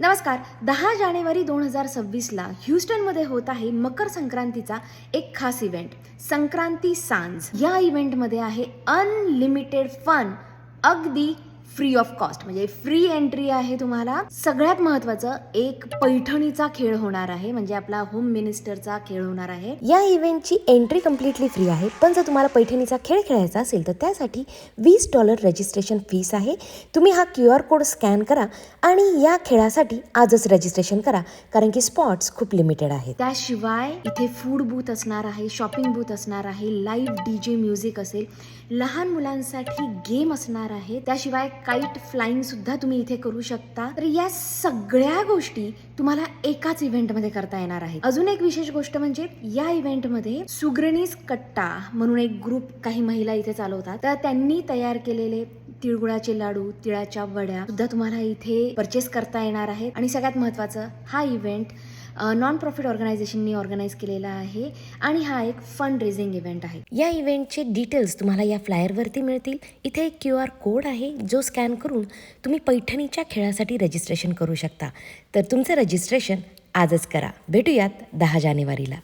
नमस्कार. दहा जानेवारी दोन हजार सव्वीसला ह्युस्टनमध्ये होत आहे मकर संक्रांतीचा एक खास इव्हेंट संक्रांती सांज. या इव्हेंटमध्ये आहे अनलिमिटेड फन अगदी फ्री ऑफ कॉस्ट म्हणजे फ्री एंट्री आहे तुम्हाला. सगळ्यात महत्वाचं एक पैठणीचा खेळ होणार आहे. म्हणजे आपला होम मिनिस्टरचा खेळ होणार आहे. या इव्हेंटची एंट्री कम्प्लिटली फ्री आहे. पण जर तुम्हाला पैठणीचा खेळ खेळायचा असेल तर त्यासाठी वीस डॉलर रजिस्ट्रेशन फीस आहे. तुम्ही हा क्यू आर कोड स्कॅन करा आणि या खेळासाठी आजच रजिस्ट्रेशन करा. कारण की स्पॉट्स खूप लिमिटेड आहेत. त्याशिवाय इथे फूड बूथ असणार आहे शॉपिंग बूथ असणार आहे लाईव्ह डी जे म्युझिक असेल लहान मुलांसाठी गेम असणार आहे. त्याशिवाय काईट फ्लाइंग सुद्धा तुम्ही इथे करू शकता. तर या सगळ्या गोष्टी तुम्हाला एकाच इव्हेंटमध्ये करता येणार आहे अजून एक विशेष गोष्ट म्हणजे या इव्हेंटमध्ये सुग्रणीस कट्टा म्हणून एक ग्रुप काही महिला इथे चालवतात. तर त्यांनी तयार केलेले तिळगुळाचे लाडू तिळाच्या वड्या सुद्धा तुम्हाला इथे परचेस करता येणार आहेत. आणि सगळ्यात महत्वाचं हा इव्हेंट नॉन प्रॉफिट ऑर्गनायझेशननी ऑर्गनाईज केलेला आहे. आणि हा एक फंड रेझिंग इव्हेंट आहे. या इव्हेंटचे डिटेल्स तुम्हाला या फ्लायरवरती मिळतील. इथे एक क्यू आर कोड आहे जो स्कॅन करून तुम्ही पैठणीच्या खेळासाठी रजिस्ट्रेशन करू शकता. तर तुमचं रजिस्ट्रेशन आजच करा. भेटूयात दहा जानेवारीला.